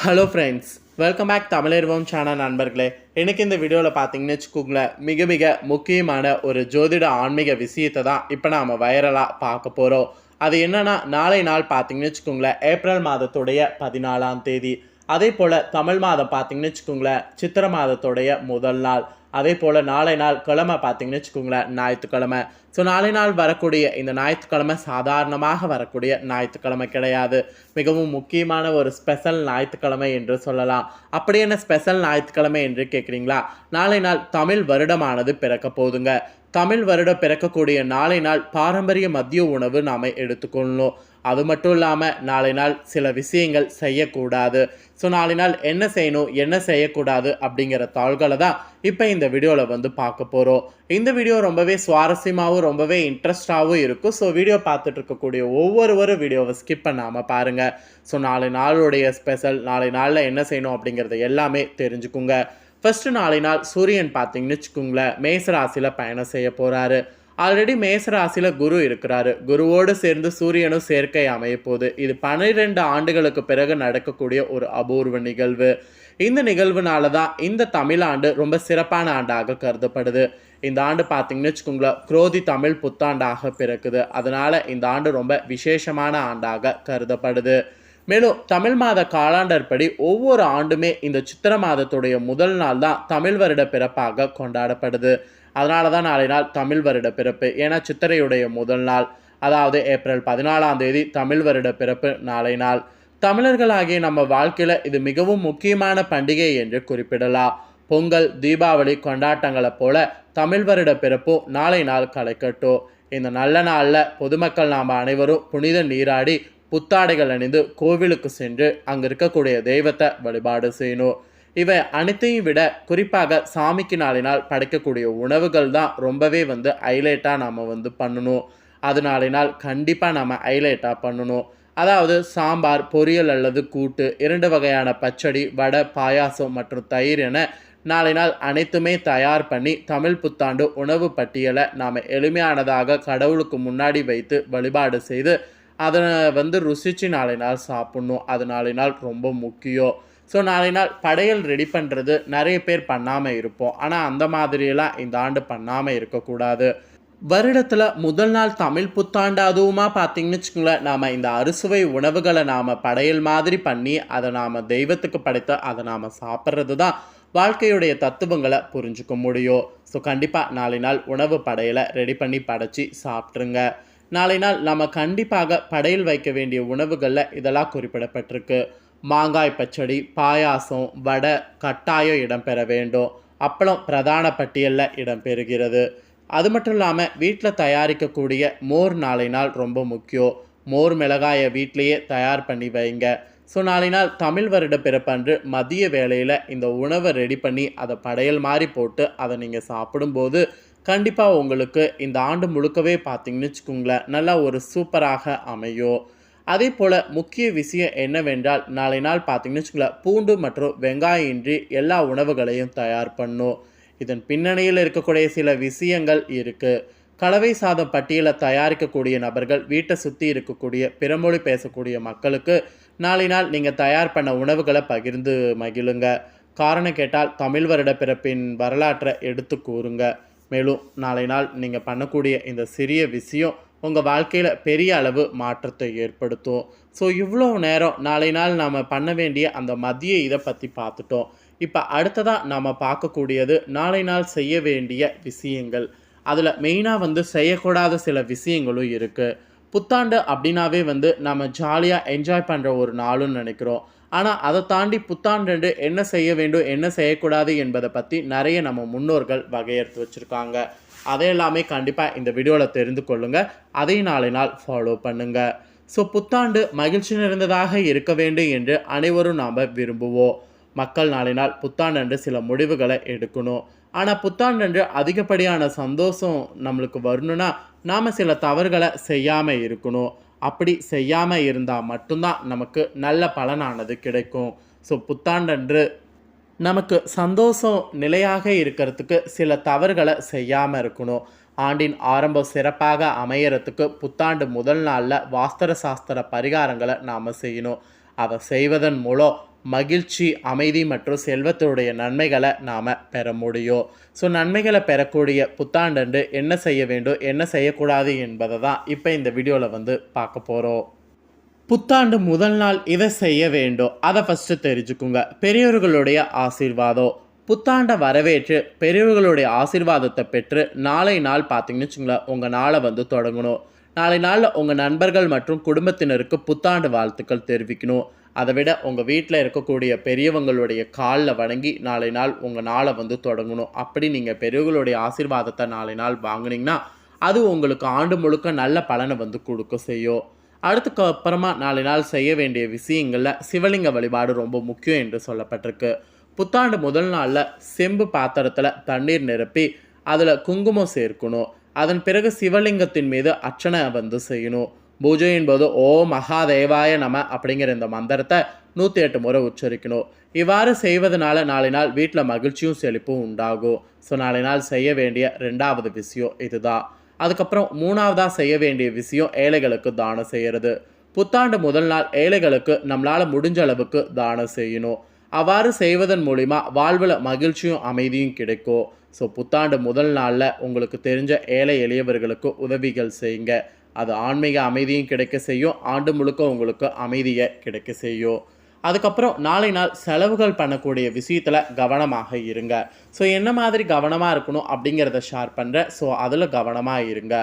Hello friends welcome back Tamilarvam channel நண்பர்களே. எனக்கு இந்த வீடியோவில் பார்த்தீங்கன்னு வச்சுக்கோங்களேன் மிக மிக முக்கியமான ஒரு ஜோதிட ஆன்மீக விஷயத்தை தான் இப்போ நாம் வைரலாக பார்க்க போகிறோம் அது என்னென்னா நாளை நாள் பார்த்தீங்கன்னு வச்சுக்கோங்களேன் ஏப்ரல் மாதத்துடைய பதினாலாம் தேதி. அதே போல் தமிழ் மாதம் பார்த்தீங்கன்னு வச்சுக்கோங்களேன் சித்திரை மாதத்துடைய முதல் நாள். அதே போல் நாளை நாள் கிழமை பார்த்தீங்கன்னு வச்சுக்கோங்களேன் ஞாயிற்றுக்கிழமை. ஸோ நாளை நாள் வரக்கூடிய இந்த ஞாயிற்றுக்கிழமை சாதாரணமாக வரக்கூடிய ஞாயிற்றுக்கிழமை கிடையாது. மிகவும் முக்கியமான ஒரு ஸ்பெஷல் ஞாயிற்றுக்கிழமை என்று சொல்லலாம். அப்படி என்ன ஸ்பெஷல் ஞாயிற்றுக்கிழமை என்று கேட்குறீங்களா? நாளை நாள் தமிழ் வருடமானது பிறக்க போதுங்க தமிழ் வருடம் பிறக்கக்கூடிய நாளை நாள் பாரம்பரிய மதிய உணவு நாம் எடுத்துக்கொள்ளணும் அது மட்டும் இல்லாமல் நாளை நாள் சில விஷயங்கள் செய்யக்கூடாது. ஸோ நாளை நாள் என்ன செய்யணும் என்ன செய்யக்கூடாது அப்படிங்கிற தாள்களை தான் இப்போ இந்த வீடியோவில் வந்து பார்க்க போகிறோம் இந்த வீடியோ ரொம்பவே சுவாரஸ்யமாகவும் ரொம்பவே இன்ட்ரெஸ்டாகவும் இருக்கும். ஸோ வீடியோ பார்த்துட்டு இருக்கக்கூடிய ஒவ்வொருவரும் வீடியோவை ஸ்கிப் பண்ணாமல் பாருங்கள் ஸோ நாளை நாளுடைய ஸ்பெஷல் நாளை நாளில் என்ன செய்யணும் அப்படிங்கிறத எல்லாமே தெரிஞ்சுக்குங்க. ஃபஸ்ட்டு நாளை நாள் சூரியன் பார்த்தீங்கன்னு வச்சுக்கோங்களேன். மேசராசியில் பயணம் செய்ய போகிறாரு ஆல்ரெடி மேசராசியில் குரு இருக்கிறாரு. குருவோடு சேர்ந்து சூரியனும் சேர்க்கை அமையப்போகுது இது பன்னிரெண்டு ஆண்டுகளுக்கு பிறகு நடக்கக்கூடிய ஒரு அபூர்வ நிகழ்வு. இந்த நிகழ்வுனால தான் இந்த தமிழாண்டு ரொம்ப சிறப்பான ஆண்டாக கருதப்படுது. இந்த ஆண்டு பார்த்தீங்கன்னு வச்சுக்கோங்களேன் குரோதி தமிழ் புத்தாண்டாக பிறக்குது. அதனால இந்த ஆண்டு ரொம்ப விசேஷமான ஆண்டாக கருதப்படுது. மேலும் தமிழ் மாத காலாண்டர் படி ஒவ்வொரு ஆண்டுமே இந்த சித்திர மாதத்துடைய முதல் நாள் தான் தமிழ் வருட பிறப்பாக கொண்டாடப்படுது. அதனால தான் நாளை நாள் தமிழ் வருட பிறப்பு ஏன்னா சித்திரையுடைய முதல் நாள். அதாவது ஏப்ரல் பதினாலாம் தேதி தமிழ் வருட பிறப்பு நாளை நாள். தமிழர்களாகிய நம்ம வாழ்க்கையில் இது மிகவும் முக்கியமான பண்டிகை என்று குறிப்பிடலாம். பொங்கல் தீபாவளி கொண்டாட்டங்களைப் போல தமிழ் வருட பிறப்பும் நாளை நாள் களைக்கட்டும். இந்த நல்ல நாளில் பொதுமக்கள் நாம் அனைவரும் புனித நீராடி புத்தாடைகள் அணிந்து கோவிலுக்கு சென்று அங்கே இருக்கக்கூடிய தெய்வத்தை வழிபாடு செய்யணும். இவை அனைத்தையும் விட குறிப்பாக சாமிக்கு நாளினால் படைக்கக்கூடிய உணவுகள் தான் ரொம்பவே வந்து ஹைலைட்டாக நாம் வந்து பண்ணணும். அது கண்டிப்பாக நம்ம ஹைலைட்டாக பண்ணணும். அதாவது சாம்பார் பொரியல் அல்லது கூட்டு இரண்டு வகையான பச்சடி வடை பாயாசம் மற்றும் தயிர் என நாளை நாள் அனைத்துமே தயார் பண்ணி தமிழ் புத்தாண்டு உணவு பட்டியலை நாம் எளிமையானதாக கடவுளுக்கு முன்னாடி வைத்து வழிபாடு செய்து அதை வந்து ருசித்து நாளை நாள் சாப்பிட்ணும். அது நாளை நாள் ரொம்ப முக்கியம். ஸோ நாளை நாள் படையல் ரெடி பண்ணுறது நிறைய பேர் பண்ணாமல் இருப்போம். ஆனால் அந்த மாதிரியெல்லாம் இந்த ஆண்டு பண்ணாமல் இருக்கக்கூடாது. வருடத்தில் முதல் நாள் தமிழ் புத்தாண்டு அதுவுமா பார்த்தீங்கன்னு வச்சுக்கோங்களேன். நாம் இந்த அறுசுவை உணவுகளை நாம் படையல் மாதிரி பண்ணி அதை நாம் தெய்வத்துக்கு படைத்து அதை நாம் சாப்பிட்றது தான் வாழ்க்கையுடைய தத்துவங்களை புரிஞ்சுக்க முடியும். ஸோ கண்டிப்பாக நாளை நாள் உணவு படையலை ரெடி பண்ணி படைச்சி சாப்பிட்ருங்க நாளை நாள் நம்ம கண்டிப்பாக படையல் வைக்க வேண்டிய உணவுகளில் இதெல்லாம் குறிப்பிடப்பட்டிருக்கு. மாங்காய் பச்சடி பாயாசம் வடை கட்டாயம் இடம்பெற வேண்டும். அப்பளம் பிரதான பட்டியலில் இடம்பெறுகிறது. அது மட்டும் இல்லாமல் வீட்டில் தயாரிக்கக்கூடிய மோர் நாளை நாள் ரொம்ப முக்கியம். மோர் மிளகாயை வீட்டிலையே தயார் பண்ணி வைங்க. ஸோ நாளை நாள் தமிழ் வருட பிறப்பன்று மதிய வேளையில் இந்த உணவை ரெடி பண்ணி அதை படையல் மாதிரி போட்டு அதை நீங்கள் சாப்பிடும்போது கண்டிப்பாக உங்களுக்கு இந்த ஆண்டு முழுக்கவே பார்த்தீங்கன்னு வச்சுக்கோங்களேன் நல்லா ஒரு சூப்பராக அமையும். அதே போல் முக்கிய விஷயம் என்னவென்றால் நாளை நாள் பார்த்தீங்கன்னு வச்சுக்கோங்களேன் பூண்டு மற்றும் வெங்காயம் இன்றி எல்லா உணவுகளையும் தயார் பண்ணும். இதன் பின்னணியில் இருக்கக்கூடிய சில விஷயங்கள் இருக்குது கலவை சாதம் பட்டியலை தயாரிக்கக்கூடிய நபர்கள் வீட்டை சுற்றி இருக்கக்கூடிய பிறமொழி பேசக்கூடிய மக்களுக்கு நாளை நாள் நீங்கள் தயார் பண்ண உணவுகளை பகிர்ந்து மகிழுங்க. காரணம் கேட்டால் தமிழ் வருட பிறப்பின் வரலாற்றை எடுத்து கூறுங்க. மேலும் நாளை நாள் நீங்கள் பண்ணக்கூடிய இந்த சிறிய விஷயம் உங்கள் வாழ்க்கையில் பெரிய அளவு மாற்றத்தை ஏற்படுத்தும். ஸோ இவ்வளோ நேரம் நாளை நாள் நாம் பண்ண வேண்டிய அந்த மதிய இதை பற்றி பார்த்துட்டோம். இப்போ அடுத்ததாக நாம் பார்க்கக்கூடியது நாளை நாள் செய்ய வேண்டிய விஷயங்கள். அதில் மெயினாக வந்து செய்யக்கூடாத சில விஷயங்களும் இருக்குது புத்தாண்டு அப்படின்னாவே வந்து நம்ம ஜாலியாக என்ஜாய் பண்ணுற ஒரு நாளுன்னு நினைக்கிறோம். ஆனால் அதை தாண்டி புத்தாண்டு என்ன செய்ய வேண்டும் என்ன செய்யக்கூடாது என்பதை பற்றி நிறைய நம்ம முன்னோர்கள் வகையறுத்து வச்சுருக்காங்க. அதை எல்லாமே கண்டிப்பாக இந்த வீடியோவில் தெரிந்து கொள்ளுங்கள் அதை நாளை நாள் ஃபாலோ பண்ணுங்கள் ஸோ புத்தாண்டு மகிழ்ச்சி நிறைந்ததாக இருக்க வேண்டும் என்று அனைவரும் நாம் விரும்புவோம். மக்கள் நாளை நாள் புத்தாண்டன்று சில முடிவுகளை எடுக்கணும். ஆனால் புத்தாண்டன்று அதிகப்படியான சந்தோஷம் நம்மளுக்கு வரணும்னா நாம் சில தவறுகளை செய்யாமல் இருக்கணும். அப்படி செய்யாமல் இருந்தால் மட்டும்தான் நமக்கு நல்ல பலனானது கிடைக்கும். ஸோ புத்தாண்டன்று நமக்கு சந்தோஷம் நிலையாக இருக்கிறதுக்கு சில தவறுகளை செய்யாமல் இருக்கணும். ஆண்டின் ஆரம்பம் சிறப்பாக அமையறதுக்கு புத்தாண்டு முதல் நாளில் வாஸ்திர சாஸ்திர பரிகாரங்களை நாம் செய்யணும். அதை செய்வதன் மூலம் மகிழ்ச்சி அமைதி மற்றும் செல்வத்துடைய நன்மைகளை நாம் பெற முடியும். ஸோ நன்மைகளை பெறக்கூடிய புத்தாண்டன்று என்ன செய்ய வேண்டும் என்ன செய்யக்கூடாது என்பதை தான் இப்போ இந்த வீடியோவில் வந்து பார்க்க போகிறோம் புத்தாண்டு முதல் நாள் இதை செய்ய வேண்டும் அதை ஃபஸ்ட்டு தெரிஞ்சுக்குங்க. பெரியவர்களுடைய ஆசீர்வாதம். புத்தாண்டை வரவேற்று பெரியவர்களுடைய ஆசீர்வாதத்தை பெற்று நாளை நாள் பார்த்தீங்கன்னு வச்சுங்களேன் உங்கள் நாளை வந்து தொடங்கணும். நாளை நாளில் உங்கள் நண்பர்கள் மற்றும் குடும்பத்தினருக்கு புத்தாண்டு வாழ்த்துக்கள் தெரிவிக்கணும். அதை விட உங்கள் வீட்டில் இருக்கக்கூடிய பெரியவங்களுடைய காலில் வணங்கி நாளை நாள் உங்கள் நாளை வந்து தொடங்கணும். அப்படி நீங்கள் பெரியவர்களுடைய ஆசீர்வாதத்தை நாளை நாள் வாங்குனீங்கன்னா அது உங்களுக்கு ஆண்டு முழுக்க நல்ல பலனை வந்து கொடுக்க செய்யும். அடுத்துக்கு அப்புறமா நாளை நாள் செய்ய வேண்டிய விஷயங்களில் சிவலிங்க வழிபாடு ரொம்ப முக்கியம் என்று சொல்லப்பட்டிருக்கு. புத்தாண்டு முதல் நாளில் செம்பு பாத்திரத்தில் தண்ணீர் நிரப்பி அதில் குங்குமம் சேர்க்கணும். அதன் பிறகு சிவலிங்கத்தின் மீது அர்ச்சனை வந்து செய்யணும். பூஜையின் போது ஓ மகாதேவாய நம அப்படிங்கிற இந்த மந்திரத்தை நூற்றி எட்டு முறை உச்சரிக்கணும். இவ்வாறு செய்வதனால நாளை நாள் வீட்டில் மகிழ்ச்சியும் செழிப்பும் உண்டாகும். ஸோ நாளை நாள் செய்ய வேண்டிய ரெண்டாவது விஷயம் இதுதான். அதுக்கப்புறம் மூணாவதாக செய்ய வேண்டிய விஷயம் ஏழைகளுக்கு தானம் செய்கிறது புத்தாண்டு முதல் நாள் ஏழைகளுக்கு நம்மளால் முடிஞ்ச அளவுக்கு தானம் செய்யணும். அவ்வாறு செய்வதன் மூலிமா வாழ்வில் மகிழ்ச்சியும் அமைதியும் கிடைக்கும். ஸோ புத்தாண்டு முதல் நாளில் உங்களுக்கு தெரிஞ்ச ஏழை எளியவர்களுக்கு உதவிகள் செய்யுங்க. அது ஆன்மீக அமைதியும் கிடைக்க செய்யும். ஆண்டு முழுக்க உங்களுக்கு அமைதியை கிடைக்க செய்யும். அதுக்கப்புறம் நாளை நாள் செலவுகள் பண்ணக்கூடிய விஷயத்தில் கவனமாக இருங்க. ஸோ என்ன மாதிரி கவனமாக இருக்கணும் அப்படிங்கிறத ஷேர் பண்ணுறேன் ஸோ அதில் கவனமாக இருங்க.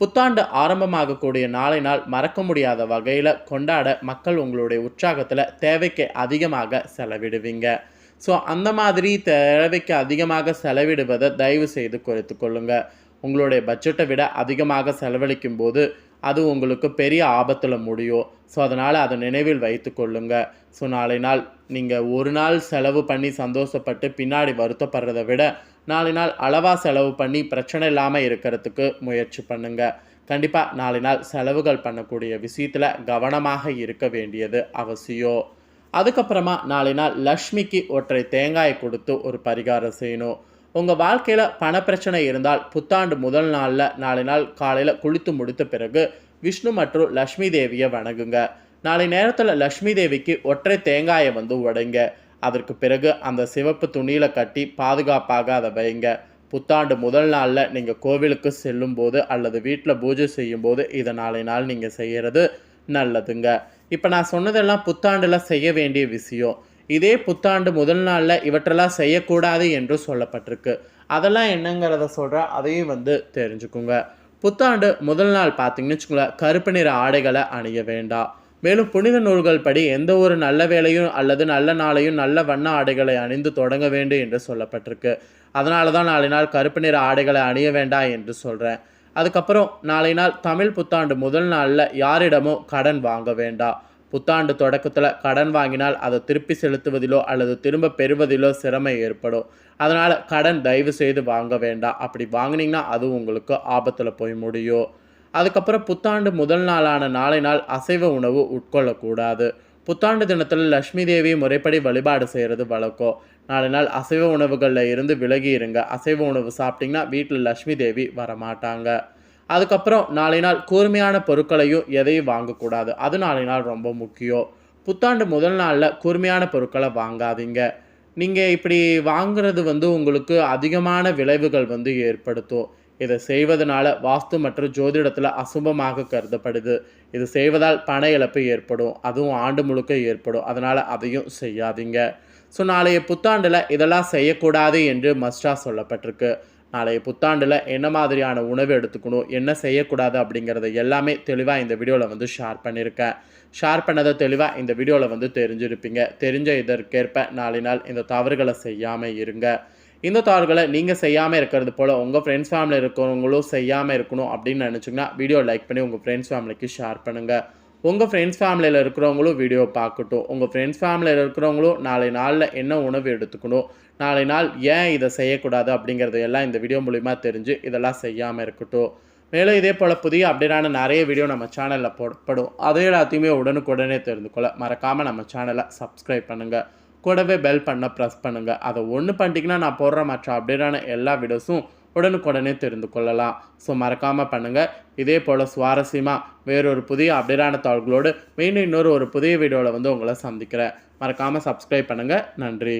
புத்தாண்டு ஆரம்பமாகக்கூடிய நாளை நாள் மறக்க முடியாத வகையில் கொண்டாட மக்கள் உங்களுடைய உற்சாகத்தில் தேவைக்கு அதிகமாக செலவிடுவீங்க. ஸோ அந்த மாதிரி தேவைக்கு அதிகமாக செலவிடுவதை தயவு செய்து குறைத்து கொள்ளுங்கள் உங்களுடைய பட்ஜெட்டை விட அதிகமாக செலவழிக்கும் போது அது உங்களுக்கு பெரிய ஆபத்தில் முடியும். ஸோ அதனால் அதை நினைவில் வைத்து கொள்ளுங்க. ஸோ நாளை நாள் நீங்கள் ஒரு நாள் செலவு பண்ணி சந்தோஷப்பட்டு பின்னாடி வருத்தப்படுறதை விட நாளை நாள் அளவாக செலவு பண்ணி பிரச்சனை இல்லாமல் இருக்கிறதுக்கு முயற்சி பண்ணுங்கள் கண்டிப்பாக நாளை நாள் செலவுகள் பண்ணக்கூடிய விஷயத்தில் கவனமாக இருக்க வேண்டியது அவசியம். அதுக்கப்புறமா நாளை நாள் லக்ஷ்மிக்கு ஒற்றை தேங்காய் கொடுத்து ஒரு பரிகாரம் செய்யணும். உங்கள் வாழ்க்கையில் பணப்பிரச்சனை இருந்தால் புத்தாண்டு முதல் நாளில் நாளை நாள் காலையில் குளித்து முடித்த பிறகு விஷ்ணு மற்றும் லக்ஷ்மி தேவியை வணங்குங்க. நாளை நேரத்தில் லக்ஷ்மி தேவிக்கு ஒற்றை தேங்காயை வந்து உடைங்க. அதற்கு பிறகு அந்த சிவப்பு துணியில் கட்டி பாதுகாப்பாக அதை வைங்க. புத்தாண்டு முதல் நாளில் நீங்கள் கோவிலுக்கு செல்லும்போது அல்லது வீட்டில் பூஜை செய்யும்போது இதை நாளை நாள் நீங்கள் செய்கிறது நல்லதுங்க. இப்போ நான் சொன்னதெல்லாம் புத்தாண்டில் செய்ய வேண்டிய விஷயம். இதே புத்தாண்டு முதல் நாளில் இவற்றெல்லாம் செய்யக்கூடாது என்று சொல்லப்பட்டிருக்கு. அதெல்லாம் என்னங்கிறத சொல்கிற அதையும் வந்து தெரிஞ்சுக்குங்க. புத்தாண்டு முதல் நாள் பார்த்தீங்கன்னு வச்சுக்கோங்களேன் கருப்பு நிற ஆடைகளை அணிய வேண்டாம். மேலும் புனித நூல்கள் படி எந்த ஒரு நல்ல வேலையும் அல்லது நல்ல நாளையும் நல்ல வண்ண ஆடைகளை அணிந்து தொடங்க வேண்டும் என்று சொல்லப்பட்டிருக்கு. அதனால தான் நாளை நாள் கருப்பு நிற ஆடைகளை அணிய வேண்டாம் என்று சொல்கிறேன் அதுக்கப்புறம் நாளை நாள் தமிழ் புத்தாண்டு முதல் நாளில் யாரிடமும் கடன் வாங்க வேண்டாம். புத்தாண்டு தொடக்கத்தில் கடன் வாங்கினால் அதை திருப்பி செலுத்துவதிலோ அல்லது திரும்ப பெறுவதிலோ சிரமம் ஏற்படும். அதனால் கடன் தயவு செய்து வாங்க வேண்டாம். அப்படி வாங்கினீங்கன்னா அது உங்களுக்கு ஆபத்தில் போய் முடியும். அதுக்கப்புறம் புத்தாண்டு முதல் நாளான நாளை நாள் அசைவ உணவு உட்கொள்ளக்கூடாது. புத்தாண்டு தினத்தில் லக்ஷ்மி தேவி முறைப்படி வழிபாடு செய்கிறது வழக்கம். நாலு நாள் அசைவ உணவுகளில் இருந்து விலகி இருங்க. அசைவ உணவு சாப்பிட்டிங்கன்னா வீட்டில் லக்ஷ்மி தேவி வரமாட்டாங்க. அதுக்கப்புறம் நாளை நாள் கூர்மையான பொருட்களையும் எதையும் வாங்கக்கூடாது. அது நாளை நாள் ரொம்ப முக்கியம். புத்தாண்டு முதல் நாளில் கூர்மையான பொருட்களை வாங்காதீங்க. நீங்கள் இப்படி வாங்குறது வந்து உங்களுக்கு அதிகமான விளைவுகள் வந்து ஏற்படுத்தும். இதை செய்வதனால வாஸ்து மற்றும் ஜோதிடத்தில் அசுபமாக கருதப்படுது. இது செய்வதால் பண இழப்பு ஏற்படும். அதுவும் ஆண்டு முழுக்க ஏற்படும். அதனால் அதையும் செய்யாதீங்க. ஸோ நாளைய புத்தாண்டில் இதெல்லாம் செய்யக்கூடாது என்று மஸ்டாக சொல்லப்பட்டிருக்கு. நாளைய புத்தாண்டில் என்ன மாதிரியான உணவு எடுத்துக்கணும் என்ன செய்யக்கூடாது அப்படிங்கிறத எல்லாமே தெளிவாக இந்த வீடியோவில் வந்து ஷேர் பண்ணியிருக்கேன் ஷேர் பண்ணதை தெளிவாக இந்த வீடியோவில் வந்து தெரிஞ்சிருப்பீங்க. தெரிஞ்ச இதற்கேற்ப நாளை நாள் இந்த தவறுகளை செய்யாமல் இருங்க. இந்த தவறுகளை நீங்கள் செய்யாமல் இருக்கிறது போல் உங்கள் ஃப்ரெண்ட்ஸ் ஃபேமிலியில் இருக்கிறவங்களும் செய்யாமல் இருக்கணும் அப்படின்னு நினச்சிங்கன்னா வீடியோ லைக் பண்ணி உங்கள் ஃப்ரெண்ட்ஸ் ஃபேமிலிக்கு ஷேர் பண்ணுங்கள் உங்கள் ஃப்ரெண்ட்ஸ் ஃபேமிலியில் இருக்கிறவங்களும் வீடியோ பார்க்கட்டும். உங்கள் ஃப்ரெண்ட்ஸ் ஃபேமிலியில் இருக்கிறவங்களும் நாளை நாளில் என்ன உணவு எடுத்துக்கணும்? நாளை நாள் ஏன் இதை செய்யக்கூடாது அப்படிங்கிறத எல்லாம் இந்த வீடியோ மூலிமா தெரிஞ்சு இதெல்லாம் செய்யாமல் இருக்கட்டும். மேலும் இதே போல் புதிய அப்டேட்டான நிறைய வீடியோ நம்ம சேனலில் போடப்படும் அதை எல்லாத்தையுமே உடனுக்குடனே தெரிந்து கொள்ள மறக்காமல் நம்ம சேனலை சப்ஸ்கிரைப் பண்ணுங்கள் கூடவே பெல் பண்ண ப்ரெஸ் பண்ணுங்கள் அதை ஒன்று பண்ணிட்டீங்கன்னா நான் போடுற மற்ற அப்டேட்டான எல்லா வீடியோஸும் உடனுக்குடனே தெரிந்து கொள்ளலாம். ஸோ மறக்காமல் பண்ணுங்கள் இதே போல் சுவாரஸ்யமாக வேறொரு புதிய அப்டேட்டான தாள்களோடு மீண்டும் இன்னொரு ஒரு புதிய வீடியோவில் வந்து உங்களை சந்திக்கிறேன். மறக்காமல் சப்ஸ்கிரைப் பண்ணுங்கள் நன்றி.